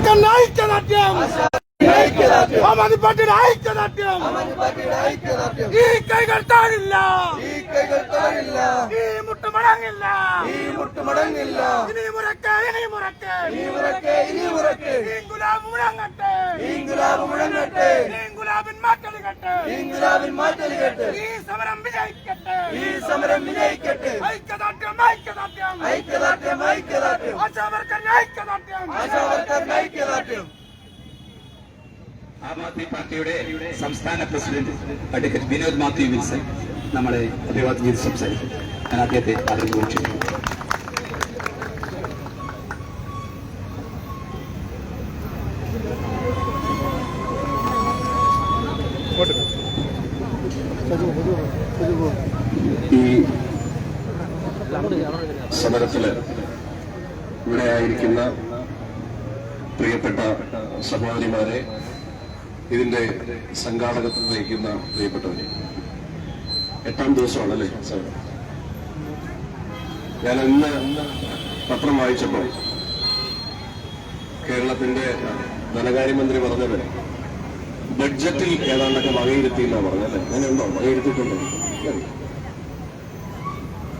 ഐക്യദാർഢ്യം ആം പാർട്ടിയുടെ ഐക്യദാർഢ്യം ഈ കൈകൾ താഴില്ല. ഈ മുട്ടുമടങ്ങില്ല ഇനി മുറക്കെ ഇനി മുറക്കെ ഈ ഗുലാബ് മുഴങ്ങട്ടെ. ഈ മാറ്റലികട്ടെ ഈ സമരം വിജയിക്കട്ടെ. ഈ സമരം വിജയിക്കട്ടെ. ഐക്യദാർഢ്യം ഐക്യദാർഢ്യം. ഐക്യദാർഢ്യം ഐക്യദാർഢ്യം. ആം ആദ്മി പാർട്ടിയുടെ സംസ്ഥാന president advocate Vinod Mathew Wilson നമ്മളെ അഭിവാദ്യം ചെയ്ത് സംസാരിക്കും. ഞാൻ അദ്ദേഹത്തെ അറിഞ്ഞു ക്ഷണിക്കുന്നു ഈ സമരത്തിൽ ഇവിടെ ആയിരിക്കുന്ന പ്രിയപ്പെട്ട സഹോദരിമാരെ ഇതിന്റെ സംഘാടകത്വം വഹിക്കുന്ന പ്രിയപ്പെട്ടവരെ എട്ടാം ദിവസമാണല്ലേ? സാർ ഞാൻ ഇന്ന് പത്രം വായിച്ചപ്പോൾ കേരളത്തിന്റെ ധനകാര്യമന്ത്രി പറഞ്ഞത് ബഡ്ജറ്റിൽ ഏതാണ്ടൊക്കെ വകയിരുത്തി എന്നാ പറഞ്ഞല്ലേ അങ്ങനെയുണ്ടോ? വകയിരുത്തിയിട്ടുണ്ടോ.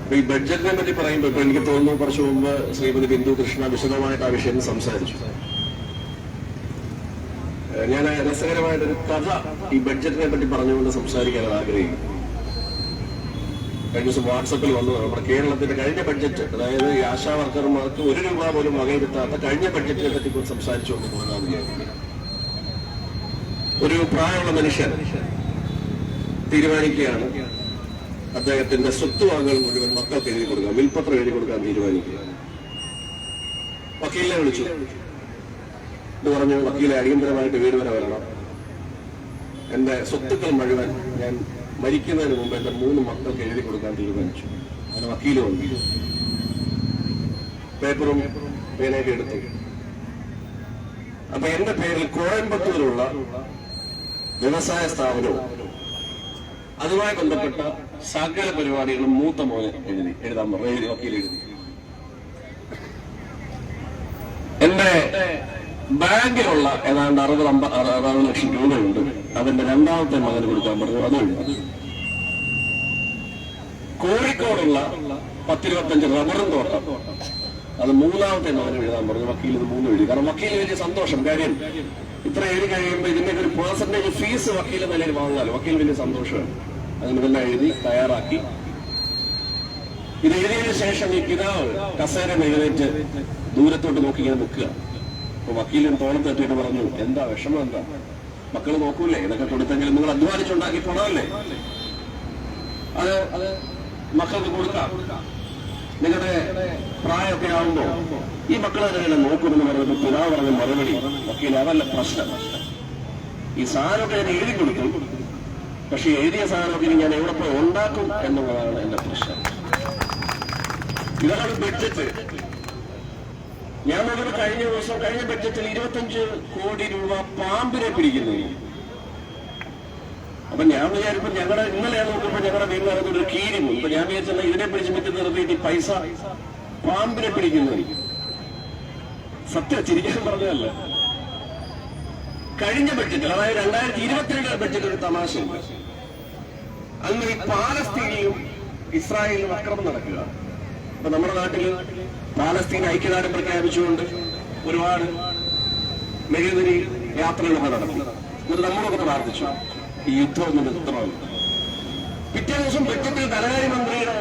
അപ്പൊ ഈ ബഡ്ജറ്റിനെ പറ്റി പറയുമ്പോൾ ഇപ്പൊ എനിക്ക് തോന്നുന്നു കുറച്ചു മുമ്പ് ശ്രീമതി ബിന്ദു കൃഷ്ണ വിശദമായിട്ട് ആ വിഷയം സംസാരിച്ചു. ഞാൻ രസകരമായിട്ടൊരു കഥ ഈ ബഡ്ജറ്റിനെ പറ്റി പറഞ്ഞുകൊണ്ട് സംസാരിക്കാനാണ് ആഗ്രഹിക്കുന്നത് കഴിഞ്ഞ ദിവസം വാട്സപ്പിൽ വന്നു. നമ്മുടെ കേരളത്തിന്റെ കഴിഞ്ഞ ബഡ്ജറ്റ് അതായത് ഈ ആശാ വർക്കർമാർക്ക് ഒരു രൂപ പോലും വകയിരുത്താത്ത കഴിഞ്ഞ ബഡ്ജറ്റിനെ പറ്റി സംസാരിച്ചുകൊണ്ട് പോകാൻ വിചാരിക്കുന്നത് ഒരു പ്രായമുള്ള മനുഷ്യൻ തീരുമാനിക്കുകയാണ്. അദ്ദേഹത്തിന്റെ സ്വത്ത് വാങ്ങൽ മുഴുവൻ മക്കൾക്ക് എഴുതി കൊടുക്കാം. വിൽപ്പത്രം എഴുതി കൊടുക്കാൻ തീരുമാനിക്കുകയാണ്. വക്കീലിനെ വിളിച്ചു. ഇത് പറഞ്ഞ് വക്കീലെ അടിയന്തരമായിട്ട് വീട് വരെ വരണം. എന്റെ സ്വത്തുക്കൾ മുഴുവൻ ഞാൻ മരിക്കുന്നതിന് മുമ്പ് എന്റെ മൂന്ന് മക്കൾക്ക് എഴുതി കൊടുക്കാൻ തീരുമാനിച്ചു. അങ്ങനെ വക്കീൽ വന്നു. പേപ്പറും പേനയൊക്കെ എടുത്തു. അപ്പൊ എന്റെ പേരിൽ കോയമ്പത്തൂരുള്ള വ്യവസായ സ്ഥാപനവും അതുമായി ബന്ധപ്പെട്ട സകല പരിപാടികളും മൂത്ത മോനെ എഴുതി. എഴുതാൻ പറഞ്ഞു. എഴുതി വക്കീൽ എഴുതി. എന്റെ ബാങ്കിലുള്ള ഏതാണ്ട് അറുപത് അമ്പ അറു- അറുപത് ലക്ഷം രൂപയുണ്ട്. അതിന്റെ രണ്ടാമത്തെ മകന് കൊടുക്കാൻ പറഞ്ഞു. അതും കോഴിക്കോടുള്ള പത്തിരുപത്തഞ്ച് റബ്ബറും തോട്ടം. അത് മൂന്നാമത്തെ മകന് എഴുതാൻ പറഞ്ഞു. വക്കീൽ ഇത് മൂന്നും എഴുതി. കാരണം വക്കീൽ വലിയ സന്തോഷം. കാര്യം ഇത്ര എഴുതി കഴിയുമ്പോൾ ഇതിന്റെ ഒരു പേഴ്സന്റേജ് ഫീസ് വക്കീൽ നിലയിൽ വാങ്ങാലോ വക്കീൽ വലിയ സന്തോഷമാണ്. അങ്ങനെ ഇതെല്ലാം എഴുതി തയ്യാറാക്കി. ഇത് എഴുതിയതിനു ശേഷം ഈ പിതാവ് കസേര എഴുന്നേറ്റ് ദൂരത്തോട്ട് നോക്കി ഇങ്ങനെ നിൽക്കുക. അപ്പൊ വക്കീലൻ തോളം തട്ടിയിട്ട് പറഞ്ഞു എന്താ വിഷമം എന്താ? മക്കൾ നോക്കൂലേ? ഇതൊക്കെ കൊടുത്തെങ്കിലും നിങ്ങൾ അധ്വാനിച്ചുണ്ടാക്കി പണമല്ലേ? അത് അത് മക്കൾക്ക് കൊടുക്കാം. നിങ്ങളുടെ പ്രായമൊക്കെ ആവുമ്പോ ഈ മക്കളെ തന്നെ നോക്കുമെന്ന് പറയുന്നത് പിതാവ് പറഞ്ഞ മറുപടി വക്കീൽ അതല്ല പ്രശ്നം. ഈ സാധനമൊക്കെ ഞാൻ എഴുതി കൊടുക്കും. പക്ഷെ എഴുതിയ ഇനി ഞാൻ എവിടെ പോയി ഉണ്ടാക്കും എന്നുള്ളതാണ് എന്റെ പ്രശ്നം. ഇതാണ് ബഡ്ജറ്റ് ഞാൻ നോക്കിയത് കഴിഞ്ഞ ദിവസം കഴിഞ്ഞ ബഡ്ജറ്റിൽ ഇരുപത്തഞ്ച് കോടി രൂപ പാമ്പിനെ പിടിക്കുന്നു. അപ്പൊ ഞാൻ വിചാരിക്കുമ്പോൾ ഞങ്ങളുടെ ഇന്നലെ നോക്കുമ്പോൾ നോക്കുമ്പോ ഞങ്ങളുടെ വീടിനകത്ത് ഒരു കീരി ഇപ്പൊ ഞാൻ വിചാരിച്ചാൽ ഇതിനെ പിടിച്ച് മറ്റു നിർത്തിയിട്ട് പൈസ പാമ്പിനെ പിടിക്കുന്നു. സത്യം ചിരിക്കാൻ പറഞ്ഞതല്ല. കഴിഞ്ഞ ബഡ്ജറ്റിൽ അതായത് രണ്ടായിരത്തി ഇരുപത്തിരണ്ട് ബഡ്ജറ്റ് ഒരു തമാശയുണ്ട് അന്ന് ഈ പാലസ്തീനിയും ഇസ്രായേലും അക്രമം നടക്കുക. അപ്പൊ നമ്മുടെ നാട്ടിൽ പാലസ്തീൻ ഐക്യദാർഢ്യം പ്രഖ്യാപിച്ചുകൊണ്ട് ഒരുപാട് മെഴുകുതിരി യാത്രകളൊക്കെ നടത്തി. എന്നിട്ട് നമ്മളൊക്കെ പ്രാർത്ഥിച്ചു. ഈ യുദ്ധം ഒന്ന് നിർത്തണം പിറ്റേ ദിവസം ബഡ്ജറ്റിൽ ധനകാര്യമന്ത്രിയുടെ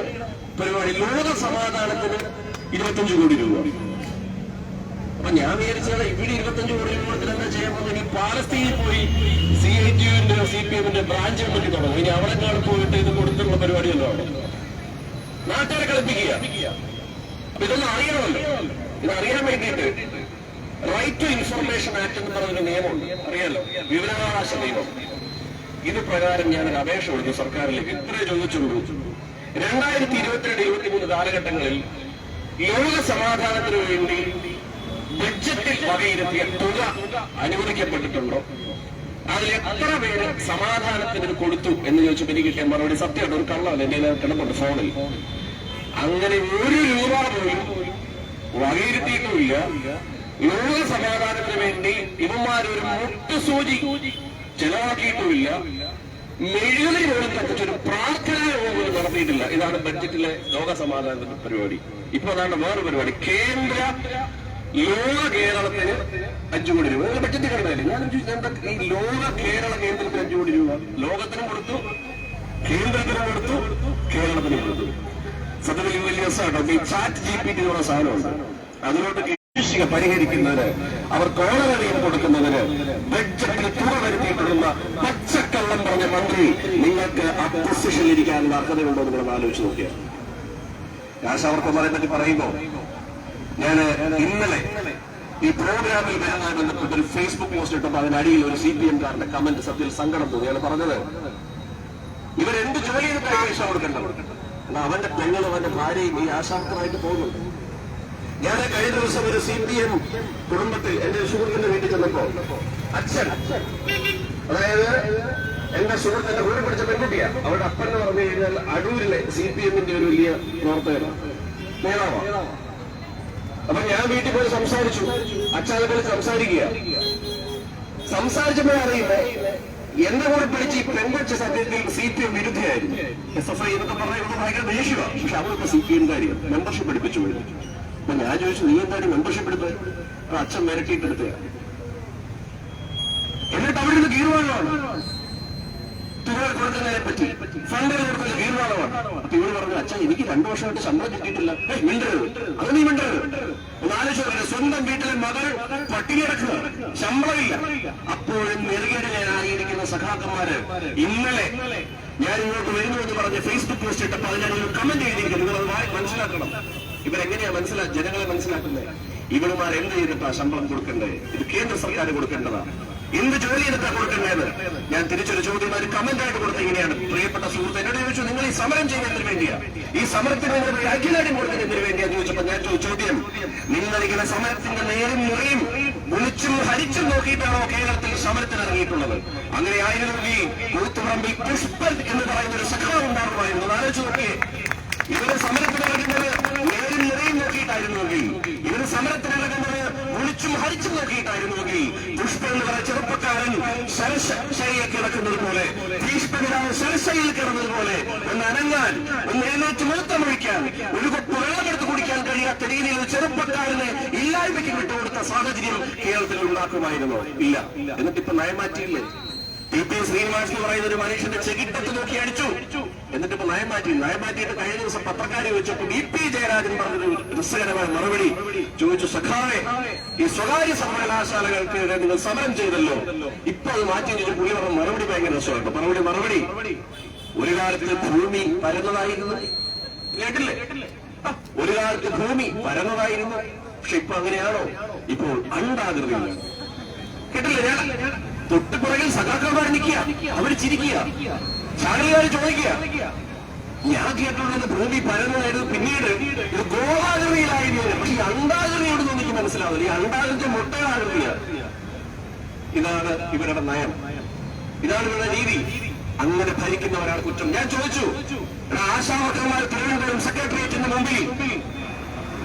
പരിപാടി ലോക സമാധാനത്തിന് ഇരുപത്തഞ്ച് കോടി രൂപ. അപ്പൊ ഞാൻ വിചാരിച്ചത് ഇവിടെ ഇരുപത്തഞ്ച് കോടി രൂപത്തിൽ എന്താ ചെയ്യാൻ പോകുന്നത്? ഇനി പാലസ്തീനിൽ പോയി സി ഐ ടി യുവിന്റെ സി പി എമ്മിന്റെ ബ്രാഞ്ച് കമ്മിറ്റി തുടങ്ങും. ഇനി അവിടെ കാണും പോയിട്ട് ഇത് കൊടുത്തുള്ള പരിപാടിയല്ലോ നാട്ടുകാരെ കളിപ്പിക്കുക. ഇതൊന്നും അറിയണമല്ലോ. ഇത് അറിയാൻ വേണ്ടിയിട്ട്. റൈറ്റ് ടു ഇൻഫർമേഷൻ ആക്ട് എന്ന് പറഞ്ഞൊരു നിയമമുണ്ട്. അറിയാലോ? വിവരാവകാശ നിയമം. ഇത് പ്രകാരം ഞാൻ ഒരു അപേക്ഷ കൊടുത്തു സർക്കാരിലേക്ക്. ഇത്രേ ചോദിച്ചുള്ളൂ. രണ്ടായിരത്തി ഇരുപത്തിരണ്ട് ഇരുപത്തിമൂന്ന് കാലഘട്ടങ്ങളിൽ ലോക സമാധാനത്തിന് വേണ്ടി ബഡ്ജറ്റിൽ വകയിരുത്തിയ തുക അനുവദിക്കപ്പെട്ടിട്ടുണ്ടോ? അതിൽ എത്ര പേര് സമാധാനത്തിന് കൊടുത്തു എന്ന് ചോദിച്ചപ്പോൾ എനിക്ക് കിട്ടിയ മറുപടി സത്യമായിട്ട് ഒരു കള്ളമല്ല. എന്റെ കിടപ്പുണ്ട് ഫോണിൽ. അങ്ങനെ ഒരു രൂപ പോലും വകയിരുത്തിയിട്ടുമില്ല. ലോക സമാധാനത്തിന് വേണ്ടി ഇവന്മാരൊരു മുട്ടുസൂചി ചെലവാക്കിയിട്ടുമില്ല. മെഴുകുതിരി പോലും കത്തിച്ചൊരു പ്രാർത്ഥന പോലും നടത്തിയിട്ടില്ല. ഇതാണ് ബഡ്ജറ്റിലെ ലോക സമാധാന പരിപാടി. ഇപ്പൊ അതാണ് വേറെ പരിപാടി. കേന്ദ്ര ലോക കേരളത്തിന് അഞ്ചു കോടി രൂപ. ബഡ്ജറ്റ് കണ്ടായില്ലേ ഞാൻ ഈ ലോക കേരള കേന്ദ്രത്തിന് അഞ്ചു കോടി രൂപ? ലോകത്തിനും കൊടുത്തു കേന്ദ്രത്തിനും കൊടുത്തു കേരളത്തിനും കൊടുത്തു. ഇത് വലിയ രസമാട്ടോ ഈ ചാറ്റ് ജി പി ടി എന്ന് പറഞ്ഞ സാധനമുണ്ട്. അതിലോട്ട് കൃഷിക പരിഹരിക്കുന്നതിന് അവർ കോളറിയും കൊടുക്കുന്നതിന് ബഡ്ജറ്റിൽ തുക വരുത്തിയിട്ടുള്ള പച്ചക്കള്ളം പറഞ്ഞ മന്ത്രി നിങ്ങൾക്ക് ആ പൊസിഷനിൽ ഇരിക്കാനുള്ള അർഹതയുണ്ടോ നിങ്ങൾ ആലോചിച്ച് നോക്കിയാൽ ആശാവർക്കന്മാരെ പറ്റി പറയുമ്പോൾ ഞാൻ ഇന്നലെ ഈ പ്രോഗ്രാമിൽ വരാനായി ബന്ധപ്പെട്ട് ഒരു ഫേസ്ബുക്ക് പോസ്റ്റ് ഇട്ടപ്പോൾ അതിനടിയിൽ ഒരു സി പി എം കമന്റ് സത്യത്തിൽ സങ്കടം തോന്നി അയാൾ പറഞ്ഞത്. ഇവരെന്ത് ജോലി ചെയ്തിട്ടാണ് പൈസ കൊടുക്കേണ്ടത്? എന്നാ അവന്റെ പെങ്ങളും അവന്റെ ഭാര്യയും ഈ ആശാവർക്കറായിട്ട് പോകുന്നുണ്ട് ഞാൻ കഴിഞ്ഞ ദിവസം ഒരു സി പി എം കുടുംബത്തിൽ എന്റെ സുഹൃത്തിന്റെ വീട്ടിൽ ചെന്നപ്പോ അച്ഛൻ അതായത് എന്റെ സുഹൃത്തിന്റെ കൂടെ പഠിച്ച പെൺകുട്ടിയാ. അവരുടെ അപ്പൻ എന്ന് പറഞ്ഞു കഴിഞ്ഞാൽ അടൂരിലെ സി പി എമ്മിന്റെ ഒരു വലിയ പ്രവർത്തകനാണ് നേതാവാണ് അപ്പൊ ഞാൻ വീട്ടിൽ പോയി സംസാരിച്ചു. അച്ഛനെ പോയി സംസാരിക്കുക. സംസാരിച്ചപ്പോഴേ എന്നെ കൂടെ പിടിച്ച് ഈ പെൺകൊച്ച സത്യത്തിൽ സി പി എം വിരുദ്ധയായിരുന്നു. എസ് എഫ് ഐ എന്നൊക്കെ പറഞ്ഞാൽ ഇവിടെ ഭയങ്കര ദേഷ്യമാണ് പക്ഷെ അവർക്ക് സി പി എം കാര്യം മെമ്പർഷിപ്പ് എടുപ്പിച്ചു പോയി അപ്പൊ ഞാൻ ചോദിച്ചു നീ എന്താണ് മെമ്പർഷിപ്പ് എടുത്ത്? അച്ഛൻ മിരട്ടിയിട്ടെടുത്തയാ എന്നിട്ട് അവിടെ നിന്ന് തീരുമാനമാണ് തുക കൊടുക്കുന്നതിനെ പറ്റി ഫണ്ട് കൊടുക്കുന്ന തീരുമാനമാണ് അപ്പൊ ഇവിടെ പറഞ്ഞു അച്ഛൻ എനിക്ക് രണ്ടു വർഷമായിട്ട് ശമ്പളം കിട്ടിയിട്ടില്ല. മിണ്ടരുത്. അത് നീ മിണ്ടരുത്. ഒന്ന് സ്വന്തം വീട്ടിലെ മകൾ പട്ടിണി കിടക്കുക ശമ്പളമില്ല. അപ്പോഴും ആയിരിക്കുന്ന സഖാക്കന്മാര് ഇന്നലെ ഞാൻ ഇങ്ങോട്ട് വരുന്നു എന്ന് പറഞ്ഞ് ഫേസ്ബുക്ക് പോസ്റ്റ് ഇട്ടപ്പോൾ അതിനൊരു കമന്റ് എഴുതിയിരിക്കുന്നു. നിങ്ങൾ അത് മനസ്സിലാക്കണം. ഇവരെങ്ങനെയാ മനസ്സിലാ ജനങ്ങളെ മനസ്സിലാക്കുന്നത്? ഇവളുമാർ എന്ത് ചെയ്തിട്ടാ ശമ്പളം കൊടുക്കേണ്ടത് ഇത് കേന്ദ്ര സർക്കാർ കൊടുക്കേണ്ടതാണ് എന്ത് ജോലി എടുത്താ കൊടുക്കേണ്ടത്? ഞാൻ തിരിച്ചൊരു ചോദ്യം ഒരു കമന്റ് ആയിട്ട് കൊടുത്ത ഇങ്ങനെയാണ്. പ്രിയപ്പെട്ട സുഹൃത്ത് എന്നോട് ചോദിച്ചു നിങ്ങൾ ഈ സമരം ചെയ്യുന്നതിന് വേണ്ടിയാ? ഈ സമരത്തിന് നിങ്ങൾ അഖിലാടി കൊടുക്കുന്നതിന് വേണ്ടിയാ? ചോദിച്ചപ്പോ ഞാൻ ചോദ്യം നിങ്ങൾ ഇങ്ങനെ സമരത്തിന്റെ നേരും മുറിയും വിളിച്ചും ഹരിച്ചും നോക്കിയിട്ടാണോ കേരളത്തിൽ സമരത്തിന് ഇറങ്ങിയിട്ടുള്ളത്? അങ്ങനെ ആയിരുന്നെങ്കിൽ കൂത്തുപറമ്പിൽ പുഷ്പൻ എന്ന് പറയുന്ന ഒരു സഖാവ് ഉണ്ടാകുമായിരുന്നു ആലോചിച്ച് നോക്കിയേ. ഇവർ സമരത്തിന് ഇറങ്ങുന്നത് നേരും നിറയും നോക്കിയിട്ടായിരുന്നു ഇവർ സമരത്തിന് ഇറങ്ങുന്നത് വിളിച്ചും ഹരിച്ചും നോക്കിയിട്ടായിരുന്നുവെങ്കിൽ പുഷ്പ എന്ന് പറയുന്ന ചെറുപ്പക്കാരൻ ശരശയെ കിടക്കുന്നത് പോലെ ഭീഷ്മനായ ശരശയിൽ കിടന്നത് പോലെ ഒന്ന് അനങ്ങാൻ ഒന്ന് എഴുന്നേറ്റ് മൂത്തമൊഴിക്കാൻ ഒരു കൊപ്പ് വെള്ളമെടുത്ത് കുടിക്കാൻ കഴിയാത്ത രീതിയിൽ ഒരു ചെറുപ്പക്കാരനെ ഇല്ലായ്മയ്ക്ക് വിട്ടുകൊടുത്ത സാഹചര്യം കേരളത്തിൽ ഉണ്ടാക്കുമായിരുന്നു? ഇല്ല. എന്നിട്ടിപ്പോ നയമാറ്റിയില്ലേ ടി പി ശ്രീനിവാസ് എന്ന് പറയുന്ന ഒരു മനുഷ്യന്റെ ചെകിട്ടത്ത് നോക്കി അടിച്ചു. എന്നിട്ട് ഇപ്പൊ നയം മാറ്റി നയം മാറ്റിയിട്ട് കഴിഞ്ഞ ദിവസം പത്രക്കാരെ വെച്ചപ്പോൾ ബി പി ജയരാജൻ പറഞ്ഞൊരു രസകരമായ മറുപടി. ചോദിച്ചു സഖാവെ ഈ സ്വകാര്യ സർവകലാശാലകൾക്ക് നിങ്ങൾ സമരം ചെയ്തല്ലോ. ഇപ്പൊ അത് മാറ്റി വെച്ചിട്ട് പുള്ളി പറഞ്ഞ മറുപടി ഭയങ്കര രസമായിട്ട്? മറുപടി മറുപടി. ഒരു കാലത്ത് ഭൂമി പരന്നതായിരുന്നു. കേട്ടില്ലേ? ഒരു കാലത്ത് ഭൂമി പരന്നതായിരുന്നു. പക്ഷെ ഇപ്പൊ അങ്ങനെയാണോ? ഇപ്പോൾ അണ്ടാകൃതിയിലാണ്. കേട്ടില്ലേ? തൊട്ട് പുറകിൽ സഖാക്കന്മാർ നിൽക്കുക. അവർ ചിരിക്കുക. ചാനലുകാർ ചോദിക്കുക. ഞാൻ കേട്ടുള്ളത് ഭൂമി പരന്നതായിരുന്നു. പിന്നീട് ഇത് ഗോളാകൃതിയിലായിരുന്നു പക്ഷെ ഈ അണ്ടാകൃതിയോട് എനിക്ക് മനസ്സിലാവില്ല ഈ അണ്ടാകൃതി മുട്ടകളാകൃതിയ ഇതാണ് ഇവരുടെ നയം. ഇതാണ് ഇവരുടെ രീതി. അങ്ങനെ ഭരിക്കുന്നവരാണ് കുറ്റം. ഞാൻ ചോദിച്ചു ആശാവർക്കന്മാർ തിരുവനന്തപുരം സെക്രട്ടേറിയറ്റിന്റെ മുമ്പിൽ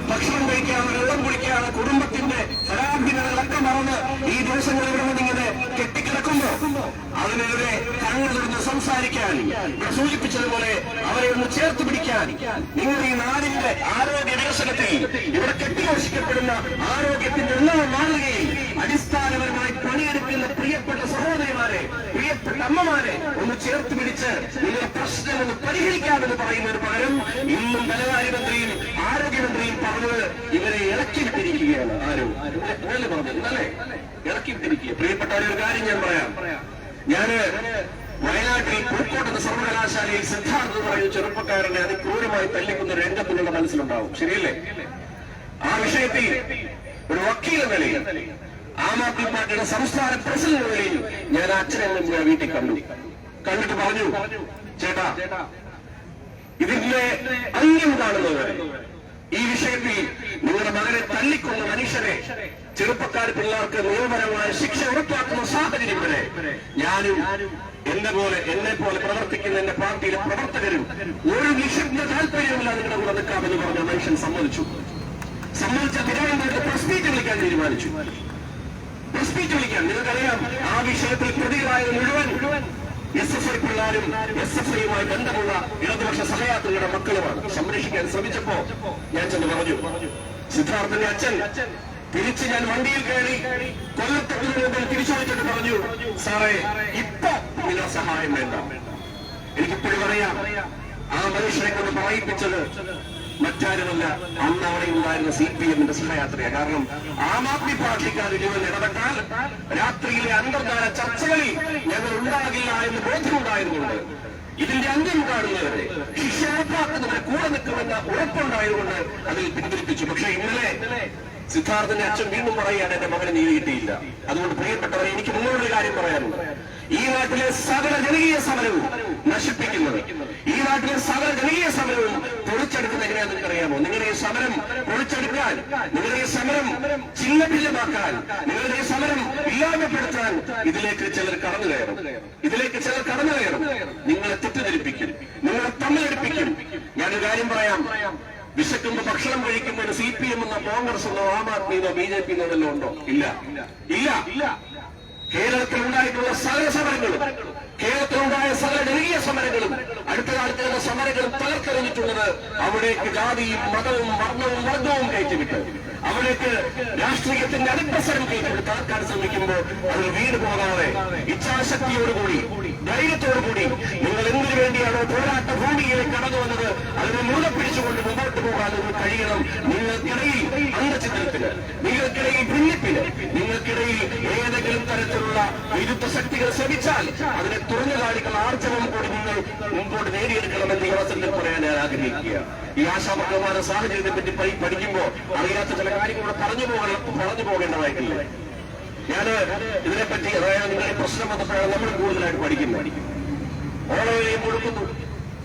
ഭക്ഷണം കഴിക്കാണ് വെള്ളം കുടിക്കാണ് കുടുംബത്തിന്റെ പരാധീനതകളൊക്കെ മറന്ന് ഈ ദിവസങ്ങൾ ഇവിടെ കെട്ടിക്കിടക്കുമ്പോ അതിനെതിരെ കണ്ണുതിർന്ന് സംസാരിക്കാൻ സൂചിപ്പിച്ചതുപോലെ അവരെ ഒന്ന് ചേർത്ത് പിടിക്കാൻ. നിങ്ങൾ ഈ നാടിന്റെ ആരോഗ്യ വികസനത്തിൽ ഇവിടെ കെട്ടിഘോഷിക്കപ്പെടുന്ന ആരോഗ്യത്തിന്റെ എല്ലാ മാതൃകയിൽ അടിസ്ഥാനപരമായി പണിയെടുക്കുന്ന പ്രിയപ്പെട്ട സഹോദരിമാരെ പ്രിയപ്പെട്ട അമ്മമാരെ ഒന്ന് ചേർത്ത് പിടിച്ച് നിങ്ങളുടെ പ്രശ്നം ഒന്ന് പരിഹരിക്കാമെന്ന് പറയുന്നതിന് പകരം ഇന്നും ധനകാര്യമന്ത്രിയും ആരോഗ്യമന്ത്രിയും പറഞ്ഞത് ഇവരെ ഇറക്കി വിട്ടിരിക്കുകയാണ് ആരോ? അങ്ങനെ പറഞ്ഞത് അല്ലേ? ഇറക്കി വിട്ടിരിക്കുക പ്രിയപ്പെട്ടവരെ ഒരു കാര്യം ഞാൻ പറയാം. ഞാൻ വയനാട്ടിൽ പൂക്കോട്ട് സർവകലാശാലയിൽ സിദ്ധാർത്ഥ എന്ന് പറയുന്ന ചെറുപ്പക്കാരനെ അതിക്രൂരമായി തല്ലിക്കുന്ന രംഗത്തിനുള്ള മനസ്സിലുണ്ടാവും. ശരിയല്ലേ? ആ വിഷയത്തിൽ ഒരു വക്കീൽ നിലയിൽ ആം ആദ്മി പാർട്ടിയുടെ സംസ്ഥാന പ്രസിഡന്റ് നിലയിൽ ഞാൻ അച്ഛനെ ഞാൻ വീട്ടിൽ കണ്ടു. കണ്ടിട്ട് പറഞ്ഞു ചേട്ടാ ഇതിന്റെ അന്യം കാണുന്നവരെ ഈ വിഷയത്തിൽ നിങ്ങളുടെ മകനെ തല്ലിക്കൊന്ന മനുഷ്യരെ ചെറുപ്പക്കാർ പിള്ളേർക്ക് നിയമപരമായ ശിക്ഷ ഉറപ്പാക്കുന്ന സാഹചര്യം വരെ ഞാനും എന്നെ പോലെ എന്നെ പോലെ പ്രവർത്തിക്കുന്ന എന്റെ പാർട്ടിയിലെ പ്രവർത്തകരും ഒരു നിഷിദ്ധ താല്പര്യമില്ല നിങ്ങളുടെ കൂടെ നിൽക്കാമെന്ന് പറഞ്ഞ മനുഷ്യൻ സമ്മതിച്ചു. സമ്മതിച്ച തിരുവനന്തപുരത്ത് പ്രസ് മീറ്റ് വിളിക്കാൻ തീരുമാനിച്ചു. പ്രസ് വിളിക്കാൻ നിങ്ങൾക്കറിയാം ആ വിഷയത്തിൽ പ്രതികളായ മുഴുവൻ എസ് എഫ് ഐ പിള്ളേരും എസ് എഫ് ഐയുമായി ബന്ധമുള്ള ഇടതുപക്ഷ സഹയാത്രികളുടെ മക്കളുമാണ്. സംരക്ഷിക്കാൻ ശ്രമിച്ചപ്പോ ഞാൻ ചെന്ന് പറഞ്ഞു സിദ്ധാർത്ഥന്റെ അച്ഛൻ തിരിച്ച് ഞാൻ വണ്ടിയിൽ കയറി കൊല്ലത്തെത്തിന് മുമ്പിൽ തിരിച്ചു വിളിച്ചിട്ട് പറഞ്ഞു സാറേ ഇപ്പൊ ഇതിനോ സഹായം വേണ്ട. എനിക്കിപ്പോഴും അറിയാം ആ മനുഷ്യനെ കൊണ്ട് പറയിപ്പിച്ചത് മറ്റാരുമല്ല അന്ന് അവിടെ ഉണ്ടായിരുന്ന സി പി എമ്മിന്റെ സഹയാത്രയാണ് കാരണം ആം ആദ്മി പാർട്ടിക്കാർ ഇതുവരെ ഇടപെട്ടാൽ രാത്രിയിലെ അന്തർധാര ചർച്ചകളിൽ ഞങ്ങൾ ഉണ്ടാകില്ല എന്ന് ബോധ്യമുണ്ടായതുകൊണ്ട് ഇതിന്റെ അന്ത്യം കാണുന്നവരെ ശിക്ഷ ഉറപ്പാക്കുന്നവരെ കൂടെ നിൽക്കുമെന്ന ഉറപ്പുണ്ടായതുകൊണ്ട് അതിൽ പിന്തിരിപ്പിച്ചു പക്ഷെ ഇന്നലെ സിദ്ധാർത്ഥന്റെ അച്ഛൻ വീണ്ടും പറയുകയാണ് എന്റെ മകന് നീതി കിട്ടിയില്ല. അതുകൊണ്ട് പ്രിയപ്പെട്ടവരെ എനിക്ക് നിങ്ങളൊരു കാര്യം പറയാനുണ്ട്. ഈ നാട്ടിലെ സകല ജനകീയ സമരവും നശിപ്പിക്കുന്നത് ഈ നാട്ടിലെ സകല ജനകീയ സമരവും പൊളിച്ചെടുക്കുന്നത് എങ്ങനെയാ നിങ്ങൾക്കറിയാമോ? നിങ്ങളുടെ ഈ സമരം പൊളിച്ചെടുക്കാൻ നിങ്ങളുടെ ഈ സമരം ചിഹ്നഭിന്നമാക്കാൻ നിങ്ങളുടെ ഈ സമരം ഇല്ലാമപ്പെടുത്താൻ ഇതിലേക്ക് ചിലർ കടന്നു കയറും. ഇതിലേക്ക് ചിലർ കടന്നു കയറും. നിങ്ങളെ തെറ്റിദ്ധരിപ്പിക്കും നിങ്ങളെ തമ്മിലടിപ്പിക്കും ഞാനൊരു കാര്യം പറയാം വിശക്കുമ്പോ ഭക്ഷണം കഴിക്കുമ്പോൾ സി പി എം എന്നോ കോൺഗ്രസ് എന്നോ ആം ആദ്മിന്നോ ബി ജെ പി എന്നോ ഉണ്ടോ? ഇല്ല. ഇല്ല. ഇല്ല. കേരളത്തിൽ ഉണ്ടായിട്ടുള്ള സകല സമരങ്ങളും. കേരളത്തിലുണ്ടായ സകല ജനകീയ സമരങ്ങളും അടുത്ത കാലത്ത് നടന്ന സമരങ്ങളും തകർത്തെറിഞ്ഞിട്ടുള്ളത് അവിടേക്ക് ജാതിയും മതവും വർണവും വർഗവും കയറ്റിവിട്ട് അവിടേക്ക് രാഷ്ട്രീയത്തിന്റെ അതിപ്രസരം കയറ്റിവിട്ട് തകർക്കാൻ ശ്രമിക്കുമ്പോൾ അത് വീട് പോകാതെ ഇച്ഛാശക്തിയോടുകൂടി ധൈര്യത്തോടുകൂടി നിങ്ങൾ എന്തിനു വേണ്ടിയാണോ പോരാട്ട ഭൂമിയിലേക്ക് കടന്നു വന്നത്? അതിനെ മുറുകെ പിടിച്ചുകൊണ്ട് മുമ്പോട്ട് പോകാൻ നിങ്ങൾ കഴിയണം. നിങ്ങൾക്കിടയിൽ അന്തചിത്രത്തിന് നിങ്ങൾക്കിടയിൽ ഭിന്നിപ്പിന് നിങ്ങൾക്കിടയിൽ തരത്തിലുള്ള വിരുദ്ധ ശക്തികൾ ശ്രമിച്ചാൽ അതിനെ തുറന്നു കാണിക്കുന്ന ആർജവം കൂടി നിങ്ങൾ മുമ്പോട്ട് നേടിയെടുക്കണമെന്ന് ഈ അവസരത്തിൽ പറയാൻ ഞാൻ ആഗ്രഹിക്കുക ഈ ആശാപകമായ സാഹചര്യത്തെ പറ്റി പഠിക്കുമ്പോൾ അറിയാത്ത ചില കാര്യങ്ങളൂടെ പറഞ്ഞു പോകണം പറഞ്ഞു പോകേണ്ടതായിട്ടില്ല. ഞാൻ ഇതിനെപ്പറ്റി അതായത് നിങ്ങളുടെ പ്രശ്നം വന്നപ്പോഴാണ് നമ്മൾ കൂടുതലായിട്ട് പഠിക്കുന്നു ഓണവിലയും കൊടുക്കുന്നു.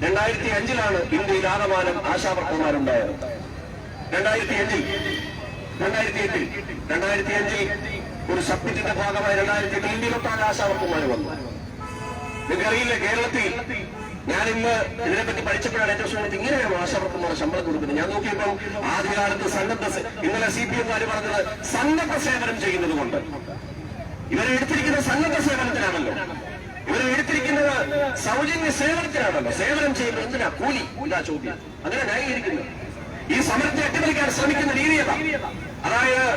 രണ്ടായിരത്തി അഞ്ചിലാണ് ഇന്ത്യയിൽ ആകമാനം ആശാവർക്കന്മാരുണ്ടായത് രണ്ടായിരത്തി അഞ്ചിൽ രണ്ടായിരത്തി എട്ടിൽ രണ്ടായിരത്തി അഞ്ചിൽ ഒരു സബ്മിറ്റിന്റെ ഭാഗമായി രണ്ടായിരത്തി ഇരുപത്തിനാല് ആശാവർക്കന്മാർ വന്നു. നിങ്ങൾക്കറിയില്ല കേരളത്തിൽ ഞാൻ ഇന്ന് ഇതിനെപ്പറ്റി പഠിച്ചപ്പോഴാണ് ഏറ്റവും സമയത്ത് ഇങ്ങനെയാണ് ആശാവർക്കുമാർ ശമ്പളം കൊടുക്കുന്നത്. ഞാൻ നോക്കിയപ്പോൾ ആദ്യകാലത്ത് സന്നദ്ധ ഇന്നലെ സി പി എംകാർ പറഞ്ഞത് സന്നദ്ധ സേവനം ചെയ്യുന്നത് കൊണ്ട് ഇവരെ എടുത്തിരിക്കുന്നത് സന്നദ്ധ സേവനത്തിനാണല്ലോ ഇവരെ എടുത്തിരിക്കുന്നത് സൗജന്യ സേവനത്തിനാണല്ലോ. സേവനം ചെയ്യുന്നത് എന്തിനാ? കൂലി. ഇതാ ചോദ്യം. അങ്ങനെ ന്യായീകരിക്കുന്നു. ഈ സമരത്തെ അട്ടിമറിക്കാൻ ശ്രമിക്കുന്ന രീതി അതായത്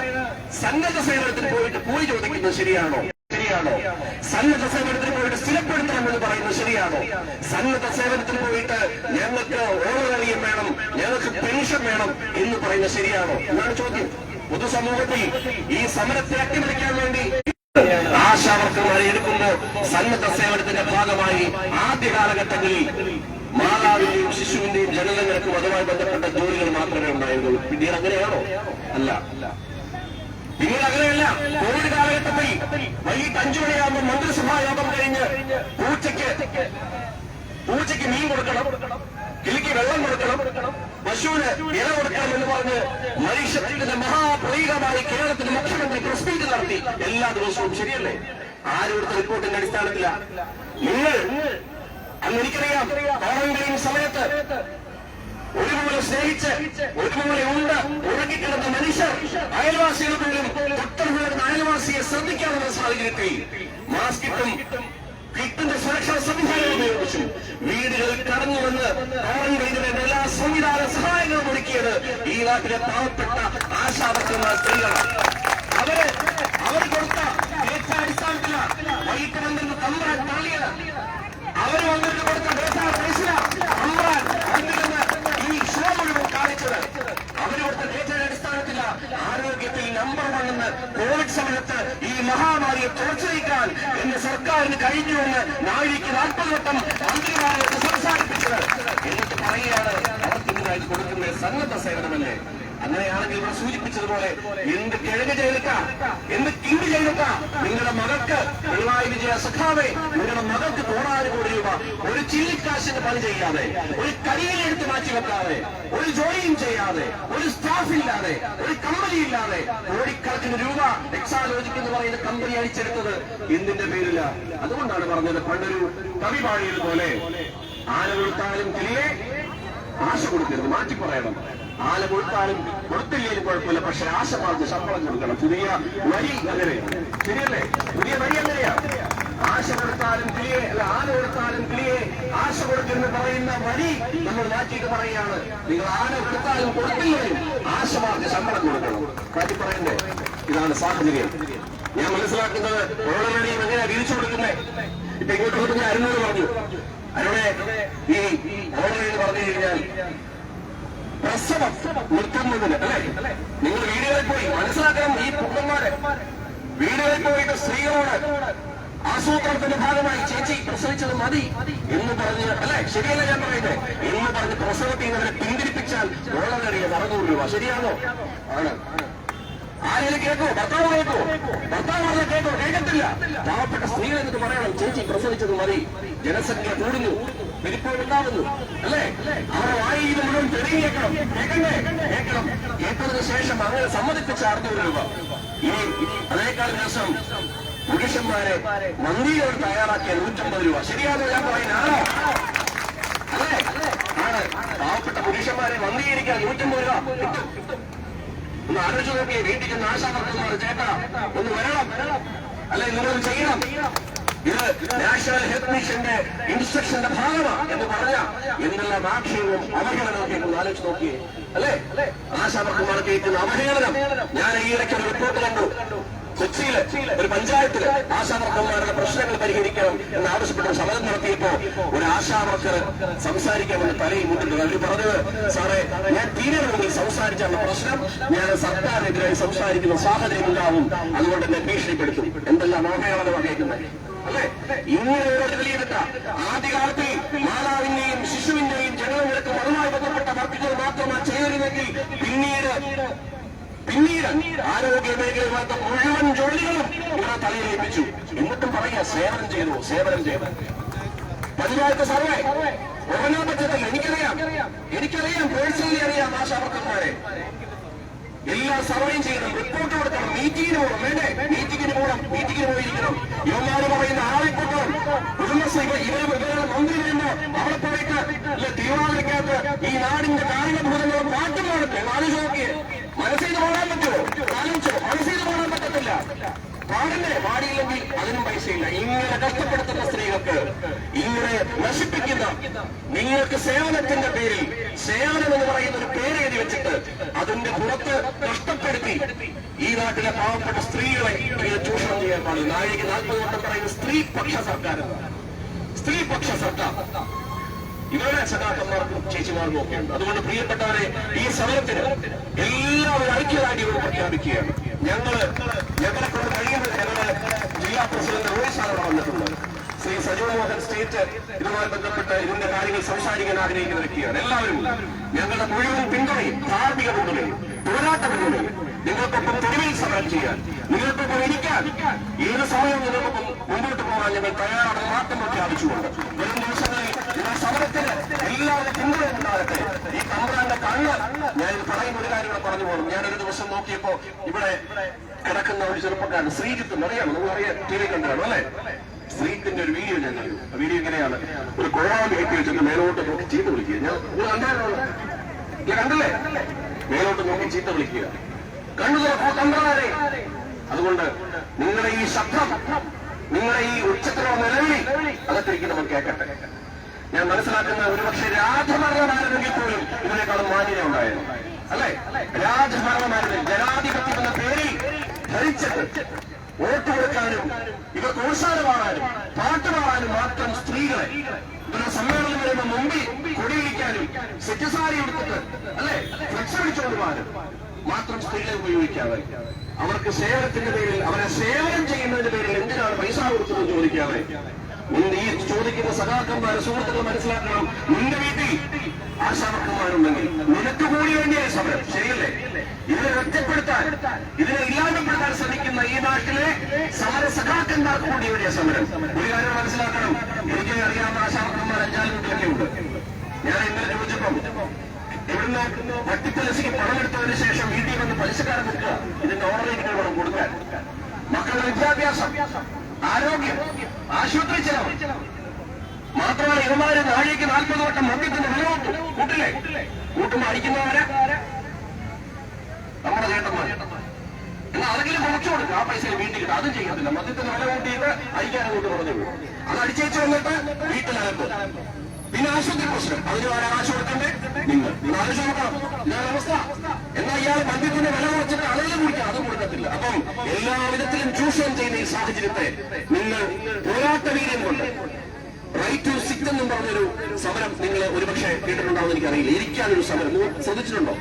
സന്നദ്ധ സേവനത്തിന് പോയിട്ട് കൂലി ചോദിക്കുന്നത് ശരിയാണോ? ശരിയാണോ? സന്നദ്ധ സേവനത്തിന് പോയിട്ട് സ്ഥിരപ്പെടുത്തണം എന്ന് പറയുന്നത് ശരിയാണോ? സന്നദ്ധ സേവനത്തിന് പോയിട്ട് ഞങ്ങൾക്ക് ഓണറിയം വേണം ഞങ്ങൾക്ക് പെൻഷൻ വേണം എന്ന് പറയുന്നത് ശരിയാണോ? എന്നാണ് ചോദ്യം. പൊതുസമൂഹത്തിൽ ഈ സമരത്തെ അട്ടിമറിക്കാൻ വേണ്ടി ആശാവർക്കർമാരെ എടുക്കുമ്പോൾ സന്നദ്ധ സേവനത്തിന്റെ ഭാഗമായി ആദ്യ കാലഘട്ടങ്ങളിൽ മാതാവിന്റെയും ശിശുവിന്റെയും ജനനങ്ങൾക്കും അതുമായി ബന്ധപ്പെട്ട ജോലികൾ മാത്രമേ ഉണ്ടായിരുന്നുള്ളൂ. പിന്നീട് അങ്ങനെയാണോ? അല്ല. പിന്നീട് അങ്ങനെയല്ല. കോവിഡ് കാലഘട്ടത്തിൽ വൈകിട്ട് അഞ്ചു മണിയാകുമ്പോൾ മന്ത്രിസഭാ യോഗം കഴിഞ്ഞ് പൂച്ചയ്ക്ക് പൂച്ചയ്ക്ക് മീൻ കൊടുക്കണം കിളിക്ക് വെള്ളം കൊടുക്കണം പശുവിന് ഇല കൊടുക്കണം എന്ന് പറഞ്ഞ് മനുഷ്യത്തിന്റെ മഹാപ്രതീകമായി കേരളത്തിന്റെ മുഖ്യമന്ത്രി പ്രസ് മീറ്റ് നടത്തി. എല്ലാ ദിവസവും ശരിയല്ലേ? ആരും എടുത്ത റിപ്പോർട്ടിന്റെ അടിസ്ഥാനത്തിലാണ് നിങ്ങൾ അന്ന് എനിക്കറിയാം ക്വാറന്റൈൻ സമയത്ത് ഒരുപോലെ സ്നേഹിച്ച് ഒരുപോലെ ഉണ്ട് ഉറങ്ങിക്കിടന്ന മനുഷ്യർ അയൽവാസികൾ പോലും തൊട്ടടുത്ത അയൽവാസിയെ ശ്രദ്ധിക്കാവുന്ന സാഹചര്യത്തിൽ മാസ്ക് ഇട്ടും കിട്ടിന്റെ സുരക്ഷാ സംവിധാനം ഉപയോഗിച്ചു. വീടുകളിൽ കടന്നു വന്ന് വേണ്ട എല്ലാ സംവിധാന സഹായങ്ങളും ഒരുക്കിയത് ഈ നാട്ടിലെ പാവപ്പെട്ട ആശാവർക്കന്മാർ സ്ത്രീകളാണ്. അവർ അവർ കൊടുത്ത ഏറ്റ അടിസ്ഥാനത്തിലാണ് വൈകിട്ട് വന്നിരുന്ന തള്ളിയത് അവർ വന്നിട്ട് കൊടുത്ത ഈ ഷോ മുഴുവൻ കാണിച്ചത്. അവർ കൊടുത്ത ഡേറ്റയുടെ അടിസ്ഥാനത്തില ആരോഗ്യത്തിൽ നമ്പർ വൺ എന്ന് കോവിഡ് സമയത്ത് ഈ മഹാമാരിയെ തുടച്ചിരിക്കാൻ എന്റെ സർക്കാരിന് കഴിഞ്ഞുവെന്ന് നാഴിക്ക് നാൽപ്പത് വട്ടം മന്ത്രിമാരെ സംസാരിപ്പിച്ചത്. എന്നിട്ട് പറയുകയാണ് അവർക്ക് ഇതിനായി കൊടുക്കുന്ന സന്നദ്ധ സേവനമല്ലേ? അങ്ങനെയാണെങ്കിൽ ഇവിടെ സൂചിപ്പിച്ചതുപോലെ എന്ത് കിഴങ്ങ് ചെയ്തിട്ടാ? എന്ത് കിണ്ട് ചെയ്തിട്ടാ? നിങ്ങളുടെ മകൾക്ക് പിണറായി വിജയ സഖാവേ നിങ്ങളുടെ മകൾക്ക് കോടാനും കോടി രൂപ. ഒരു ചില്ലിക്കാശിന് പണി ചെയ്യാതെ ഒരു കരിയിലെടുത്ത് മാറ്റി വെക്കാതെ ഒരു ജോലിയും ചെയ്യാതെ ഒരു സ്റ്റാഫ് ഇല്ലാതെ ഒരു കമ്പനി ഇല്ലാതെ കോടിക്കണക്കിന് രൂപ എക്സാലോജിക് എന്ന് പറയുന്ന കമ്പനി അടിച്ചെടുത്തത് എന്തിന്റെ പേരില്ല അതുകൊണ്ടാണ് പറഞ്ഞത് പണ്ടൊരു കവി പാടിയതുപോലെ ആന കൊടുത്താലും കിളിയെ ആശ കൊടുക്കരുത് മാറ്റി പറയണം. ആല കൊടുത്താലും കൊടുത്തില്ലെങ്കിലും കുഴപ്പമില്ല. പക്ഷെ ആശമാർക്ക് ശമ്പളം കൊടുക്കണം. പുതിയ വരി അങ്ങനെയാണ് ശരിയല്ലേ? പുതിയ വരി അങ്ങനെയാ. ആശ കൊടുത്താലും കിളിയെ അല്ല ആല കൊടുത്താലും കിളിയെ ആശ കൊടുക്കുന്ന പറയുന്ന വരി നമ്മൾ മാറ്റിയിട്ട് പറയുകയാണ്. നിങ്ങൾ ആന കൊടുത്താലും കൊടുത്തില്ലെങ്കിലും ആശമാർക്ക് ശമ്പളം കൊടുക്കണം. മാറ്റി പറയണ്ടേ? ഇതാണ് സാഹചര്യം. ഞാൻ മനസ്സിലാക്കുന്നത് ഓരോരുടെയും എങ്ങനെയാ വിരിച്ചു കൊടുക്കുന്നേ? ഇപ്പൊ ഇങ്ങോട്ട് കൊടുക്കുന്ന അരുണോട് പറഞ്ഞു. അരുണെ ഈ എന്ന് പറഞ്ഞു കഴിഞ്ഞാൽ പ്രസവം നിൽക്കുന്നതിന് അല്ലെ? നിങ്ങൾ വീടുകളിൽ പോയി മനസ്സിലാക്കണം ഈ പുത്രന്മാരെ. വീടുകളിൽ പോയിട്ട് സ്ത്രീകളോട് ആസൂത്രണത്തിന്റെ ഭാഗമായി ചേച്ചി പ്രസവിച്ചത് മതി എന്ന് പറഞ്ഞ് അല്ലെ? ശരിയല്ല ഞാൻ പറയുന്നത്? എന്ന് പറഞ്ഞ് പ്രസവത്തിൽ നിന്ന് അവരെ പിന്തിരിപ്പിച്ചാൽ ഓളറിയ അറുന്നൂറ് രൂപ. ശരിയാണോ? ആണ്. ആരെങ്കിലും കേൾക്കോ? ഭർത്താവ് കേൾക്കോ? ഭർത്താവ് പറഞ്ഞ കേൾക്കോ? കേൾക്കത്തില്ല. പാവപ്പെട്ട സ്ത്രീകൾ എന്നിട്ട് പറയണം ചേച്ചി പ്രസവിച്ചത് മതി. ജനസംഖ്യ കൂടുന്നു. പെരുപ്പം ഉണ്ടാകുന്നു അല്ലേ? അവരെ വായി ഇത് മുഴുവൻ തെളിയിക്കണം കേൾക്കണം കേൾക്കണ്ടേ കേൾക്കണം കേട്ടതിന് ശേഷം അങ്ങനെ സമ്മതിപ്പിച്ച അറുന്നൂറ് രൂപ. ഇനി അതേക്കാൾ ദിവസം പുരുഷന്മാരെ മന്ദിയോട് തയ്യാറാക്കിയ നൂറ്റമ്പത് രൂപ. ശരിയാണോ ഞാൻ പറയുന്നതാണോ അല്ലേ? ആണ്. പാവപ്പെട്ട പുരുഷന്മാരെ മന്ദീകരിക്കാൻ നൂറ്റമ്പത് രൂപ ഒന്ന് ആലോചിച്ച് നോക്കിയേ വീട്ടിൽ ചെന്ന് ആശാവർക്കന്മാർ ചേട്ടാ ഒന്ന് വരണം. അല്ലെ നിങ്ങൾ ചെയ്യണം. ഇത് നാഷണൽ ഹെൽത്ത് മിഷന്റെ ഇൻസ്ട്രക്ഷന്റെ ഭാഗമാണ് എന്ന് പറഞ്ഞ എന്തെല്ലാം ആക്ഷേപവും അവഹേളനമൊക്കെ ഒന്ന് ആലോചിച്ച് നോക്കിയേ. അല്ലേ? ആശാവർക്കുമാർ കേൾക്കുന്ന അവഹേളനം. ഞാൻ ഈ ഇടയ്ക്ക് ഒരു റിപ്പോർട്ട് കണ്ടു. കൊച്ചിയിൽ ഒരു പഞ്ചായത്തിൽ ആശാവർക്കന്മാരുടെ പ്രശ്നങ്ങൾ പരിഹരിക്കണം എന്ന് ആവശ്യപ്പെട്ട് സമരം നടത്തിയപ്പോ ഒരു ആശാവർക്കർ സംസാരിക്കാമെന്ന് തലയിൽ മുന്നിട്ട് അവർ പറഞ്ഞത് സാറേ ഞാൻ തീരെ സംസാരിച്ചാണ് പ്രശ്നം. ഞാൻ സർക്കാരിനെതിരായി സംസാരിക്കുന്ന സാഹചര്യം ഉണ്ടാവും. അതുകൊണ്ട് എന്നെ ഭീഷണിപ്പെടുത്തും. എന്തെല്ലാം അവഹേളനമാണ് കേൾക്കുന്നത്? ഒരു തെളിയിട്ട ആദ്യകാലത്തിൽ മാതാവിന്റെയും ശിശുവിന്റെയും ജനങ്ങൾക്ക് അതുമായി ബന്ധപ്പെട്ട വർക്കുകൾ മാത്രമാണ് ചെയ്തിരുന്നെങ്കിൽ പിന്നീട് പിന്നീട് ആരോഗ്യ മേഖലയുമായിട്ട് മുഴുവൻ ജോലികളും ഇവിടെ തലയിലേപ്പിച്ചു എന്നിട്ടും പറയുക സേവനം ചെയ്തു സേവനം ചെയ്തു. പതിനായിരത്തെ സർവേ. ഒന്നാം പറ്റത്തില്ല. എനിക്കറിയാം. എനിക്കറിയാം. പേഴ്സണലി അറിയാം ആശാവർക്കന്മാരെ എല്ലാ സർവേയും ചെയ്യണം. റിപ്പോർട്ട് കൊടുക്കണം. മീറ്റിംഗിന് പോകണം. വേണ്ടേ? മീറ്റിംഗിന് പോകണം. മീറ്റിംഗിന് പോയിരിക്കണം. യുവമാര് പറയുന്ന ആളിപ്പൊക്കണം കുടുംബശ്രീ ഇവർ ഇവരുടെ മന്ത്രി വരുമ്പോ അവിടെ പോയിട്ട് ഇല്ല തിരുവാതിരക്കകത്ത് ഈ നാടിന്റെ കാരണഭൂതങ്ങളും പാട്ടും പാടട്ടെ ആലോചിച്ച് നോക്കിയേ മനസ്സിൽ പാടാൻ പറ്റുമോ? ആലോചിച്ചോ മനസ്സിൽ പാടാൻ പറ്റത്തില്ല. പാടില്ലേ? പാടിയില്ലെങ്കിൽ അതിനും പൈസയില്ല. ഇങ്ങനെ കഷ്ടപ്പെടുത്തുന്ന സ്ത്രീകൾക്ക് ഇങ്ങനെ നശിപ്പിക്കുന്ന നിങ്ങൾക്ക് സേവനത്തിന്റെ പേരിൽ സേവനം എന്ന് പറയുന്ന ഒരു പേര് എഴുതി വെച്ചിട്ട് അതിന്റെ പുറത്ത് കഷ്ടപ്പെടുത്തി ഈ നാട്ടിലെ പാവപ്പെട്ട സ്ത്രീകളെ ഇങ്ങനെ ചൂഷണം ചെയ്യാൻ പാടില്ല. നാഴിക നാൽപ്പത് വട്ടം പറയുന്ന സ്ത്രീപക്ഷ സർക്കാർ. സ്ത്രീപക്ഷ സർക്കാർ. ഇവരുടെ സഖാക്കന്മാർക്കും ചേച്ചിമാർക്കും ഒക്കെ ഉണ്ട്. അതുകൊണ്ട് പ്രിയപ്പെട്ടവരെ ഈ സമരത്തിന് എല്ലാവരും ഐക്യദാർഢ്യവും പ്രഖ്യാപിക്കുകയാണ്. ഞങ്ങൾ ഞങ്ങളെ കൊണ്ട് കഴിയുന്നത് ഞങ്ങൾ ജില്ലാ പ്രസിഡന്റ് റോയ് സാർ അവിടെ വന്നിട്ടുണ്ട് ശ്രീ സജീവ് മോഹൻ സ്റ്റേറ്റ് ഇതുമായി ബന്ധപ്പെട്ട് ഇതിന്റെ കാര്യങ്ങൾ സംസാരിക്കാൻ ആഗ്രഹിക്കുന്ന വ്യക്തിയാണ് എല്ലാവരും ഞങ്ങളുടെ മുഴുവൻ പിന്തുണയും ധാർമ്മിക പിന്തുണയും പോരാട്ട പിന്തുണയും നിങ്ങൾക്കൊപ്പം തെരുവിൽ സമരം ചെയ്യാൻ നിങ്ങൾക്കൊപ്പം ഇരിക്കാൻ ഏത് സമയവും നിങ്ങൾക്കൊപ്പം മുന്നോട്ട് പോകാൻ ഞങ്ങൾ തയ്യാറാണെന്ന് മാത്രം പ്രഖ്യാപിച്ചുകൊണ്ട് നിങ്ങൾ സമരത്തിന് എല്ലാവരും പിന്തുണ ഉണ്ടാകട്ടെ. ഈ തമ്പ്രാന്റെ കണ്ണ് ഞാൻ പറയുന്ന ഒരു കാര്യം കൂടെ പറഞ്ഞു പോകണം ഞാൻ ഒരു ദിവസം നോക്കിയപ്പോ ഇവിടെ കിടക്കുന്ന ഒരു ചെറുപ്പക്കാരൻ ശ്രീജിത്ത് അറിയാമോ നിങ്ങൾ അറിയാം ടി വി കണ്ടാണോ അല്ലെ? ശ്രീജിത്തിന്റെ ഒരു വീഡിയോ ഞാൻ കണ്ടു. വീഡിയോ ഇങ്ങനെയാണ് ഒരു കോഴാമ്പ് കെട്ടി വെച്ചിട്ട് മേലോട്ട് നോക്കി ചീത്ത വിളിക്കുക. ഞാൻ നിങ്ങൾ ഇല്ല കണ്ടല്ലേ? മേലോട്ട് നോക്കി ചീത്ത വിളിക്കുക. കണ്ണു തുറക്കൂ അതുകൊണ്ട് നിങ്ങളുടെ ഈ ശബ്ദം നിങ്ങളുടെ ഈ ഉച്ചത്തിലുള്ള നിലവിളി അകത്തിരിക്കുന്നവർ കേൾക്കട്ടെ. ഞാൻ മനസ്സിലാക്കുന്ന ഒരുപക്ഷെ രാജഭരണമായിരുന്നെങ്കിൽ പോലും ഇതിനേക്കാളും മാന്യത ഉണ്ടായിരുന്നു. അല്ലെ? രാജഭരണമായിരുന്നു ജനാധിപത്യം എന്ന പേരിൽ ധരിച്ചത് വോട്ട് കൊടുക്കാനും ഇവർ പ്രോത്സാഹനമാകാനും പാട്ട് പാടാനും മാത്രം സ്ത്രീകളെ ഇവരുടെ സമ്മേളനം വരുമ്പോ മുമ്പിൽ കൊടിയിടിക്കാനും സെറ്റുസാരി എടുത്തിട്ട് അല്ലെ? ഫ്ലക്സ് അടിച്ചുകൊണ്ട് പോകാനും മാത്രം സ്ത്രീകളെ ഉപയോഗിക്കാതെ. അവർക്ക് സേവനത്തിന്റെ പേരിൽ അവരെ സേവനം ചെയ്യുന്നതിന്റെ പേരിൽ എന്തിനാണ് പൈസ കൊടുക്കുന്നത് ചോദിക്കാതെ. ഈ ചോദിക്കുന്ന സഖാക്കന്മാരെ സുഹൃത്തുക്കൾ മനസ്സിലാക്കണം. നിന്റെ വീട്ടിൽ ആശാവർക്കന്മാരുണ്ടെങ്കിൽ നിനക്ക് കൂടി വേണ്ടിയാണ് സമരം. ശരിയല്ലേ? ഇതിനെ ഒറ്റപ്പെടുത്താൻ ഇതിനെ ഇല്ലാതെപ്പെടുത്താൻ ശ്രമിക്കുന്ന ഈ നാട്ടിലെ സമര സഖാക്കന്മാർക്ക് കൂടി വേണ്ടിയ സമരം. ഒരു കാര്യം മനസ്സിലാക്കണം. എനിക്ക് അറിയാവുന്ന ആശാവർക്കന്മാർ അഞ്ചാൽ വീട്ടിലൊക്കെ ഉണ്ട്. ഞാൻ ഇന്നലെ ചോദിച്ചപ്പം ഇവിടുന്ന് വട്ടിപ്പലിശയ്ക്ക് പണമെടുത്തതിന് ശേഷം വീട്ടിൽ വന്ന് പലിശക്കാരൻ നിൽക്കുക. ഇതിന്റെ ഓർഡർ എനിക്ക് കൊടുക്കാൻ. മക്കളുടെ വിദ്യാഭ്യാസം. ആരോഗ്യം ആശുപത്രി ചെലവ്. മാത്രമല്ല ഇവന്മാര് നാഴേക്ക് നാൽപ്പത് വട്ടം മദ്യത്തിന്റെ വില കൂട്ടും. കൂട്ടില്ലേ? കൂട്ടുമ്പോ അടിക്കുന്നവരെ. നമ്മുടെ ചേട്ടന്മാർ എന്നാൽ അതെങ്കിലും കുറച്ചു കൊടുക്കുക ആ പൈസ വീട്ടിൽ കിട്ടും. അതും ചെയ്യത്തില്ല മദ്യത്തിന് വില കൂട്ടിയിട്ട് അയക്കാൻ കൂട്ട് പറഞ്ഞു അത് അടിച്ചേച്ച് വന്നിട്ട് വീട്ടിലകത്ത് പിന്നെ ആശുപത്രി പ്രശ്നം അതിന് കാശ് കൊടുക്കണ്ടേ? നിങ്ങൾ നിങ്ങൾ ആലോചിച്ച് നോക്കണം ഇതാണ് അവസ്ഥ. എന്നാൽ ഇയാൾ മദ്യത്തിന്റെ വില കുറച്ചിട്ട് ആളുകൾ കുടിക്കുക അതും കൊടുക്കത്തില്ല. അപ്പം എല്ലാ വിധത്തിലും ചൂഷണം ചെയ്യുന്ന ഈ സാഹചര്യത്തെ നിങ്ങൾ പോരാട്ട വീര്യം കൊണ്ട് റൈറ്റ് ടു സിറ്റ് എന്നും പറഞ്ഞൊരു സമരം നിങ്ങൾ ഒരുപക്ഷെ കേട്ടിട്ടുണ്ടാവുമെന്ന് എനിക്കറിയില്ല. ഇരിക്കാനൊരു സമരം. ശ്രദ്ധിച്ചിട്ടുണ്ടോ?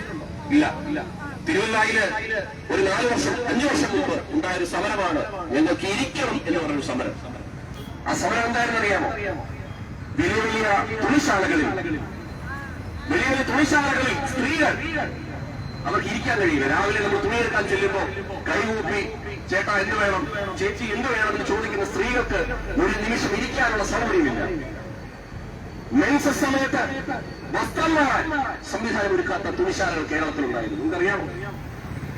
ഇല്ല. ഇല്ല തിരുവല്ലായിൽ ഒരു നാല് വർഷം അഞ്ചു വർഷം മുമ്പ് ഉണ്ടായ ഒരു സമരമാണ് ഞങ്ങൾക്ക് ഇരിക്കണം എന്ന് പറഞ്ഞൊരു സമരം. ആ സമരം എന്തായിരുന്നു അറിയാമോ? വലിയ വലിയ തുണിശാലകളിൽ വലിയ വലിയ തുണിശാലകളിൽ സ്ത്രീകൾ അവർക്ക് ഇരിക്കാൻ കഴിയില്ല. രാവിലെ നമ്മൾ തുണിയെടുക്കാൻ ചെല്ലുമ്പോൾ കൈകൂപ്പി ചേട്ടാ എന്ത് വേണം? ചേച്ചി എന്ത് വേണം എന്ന് ചോദിക്കുന്ന സ്ത്രീകൾക്ക് ഒരു നിമിഷം ഇരിക്കാനുള്ള സൗകര്യമില്ല. മെൻസ് സമയത്ത് വസ്ത്രം മാറാൻ സംവിധാനം ഒരുക്കാത്ത തുണിശാലകൾ കേരളത്തിലുണ്ടായിരുന്നു. നിങ്ങൾക്കറിയാമോ?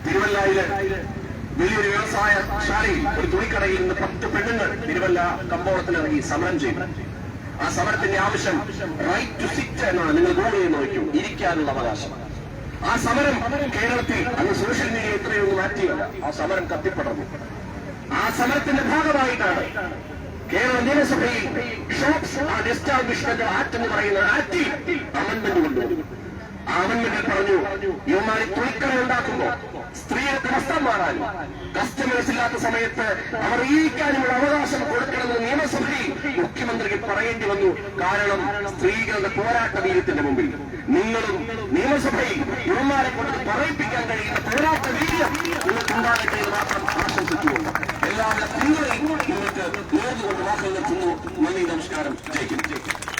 തിരുവല്ലയിൽ വലിയൊരു വ്യവസായ ശാലയിൽ ഒരു തുണിക്കടയിൽ നിന്ന് പത്ത് പെണ്ണുങ്ങൾ തിരുവല്ല കമ്പോളത്തിലിറങ്ങി സമരം ചെയ്തു. ആ സമരത്തിന്റെ ആവശ്യം റൈറ്റ് ടു സിറ്റ് എന്നാണ് നിങ്ങൾ ഗൂഗിൾ നോക്കും. ഇരിക്കാനുള്ള അവകാശം. ആ സമരം കേരളത്തിൽ അന്ന് സോഷ്യൽ മീഡിയ ഇത്രയൊന്നും മാറ്റിയല്ല ആ സമരം കത്തിപ്പടർന്നു. ആ സമരത്തിന്റെ ഭാഗമായിട്ടാണ് കേരള നിയമസഭയിൽ ഷോപ്സ് ആൻഡ് എസ്റ്റാബ്ലിഷ്മെന്റ് ആക്ട് എന്ന് പറയുന്ന ആക്ടിൽ അമൻമെന്റ് കൊണ്ടുവന്നു ആ അമൻമെന്റിൽ പറഞ്ഞു ഇവന്മാരി തുണിക്കട ഉണ്ടാക്കുമ്പോ സ്ത്രീകൾക്ക് വസ്ത്രം മാറാനും കസ്റ്റമേഴ്സ് ഇല്ലാത്ത സമയത്ത് അവർ ഇരിക്കാനുമുള്ള അവകാശം കൊടുക്കണമെന്ന് നിയമസഭയിൽ മുഖ്യമന്ത്രിക്ക് പറയേണ്ടി വന്നു. കാരണം സ്ത്രീകളുടെ പോരാട്ട വീര്യത്തിന്റെ മുമ്പിൽ നിങ്ങളും നിയമസഭയിൽ ഗുരുമാരെ കൊണ്ട് പറയിപ്പിക്കാൻ കഴിയുന്ന പോരാട്ട വീര്യം നിങ്ങൾക്ക് ഉണ്ടാകട്ടെ എന്ന് മാത്രം ആശംസിക്കുന്നു. എല്ലാവരുടെ പിന്തുണയും നിങ്ങൾക്ക് നേർന്നുകൊണ്ട് വാക്കുകൾ നിർത്തുന്നു നന്ദി നമസ്കാരം. ജയിക്കും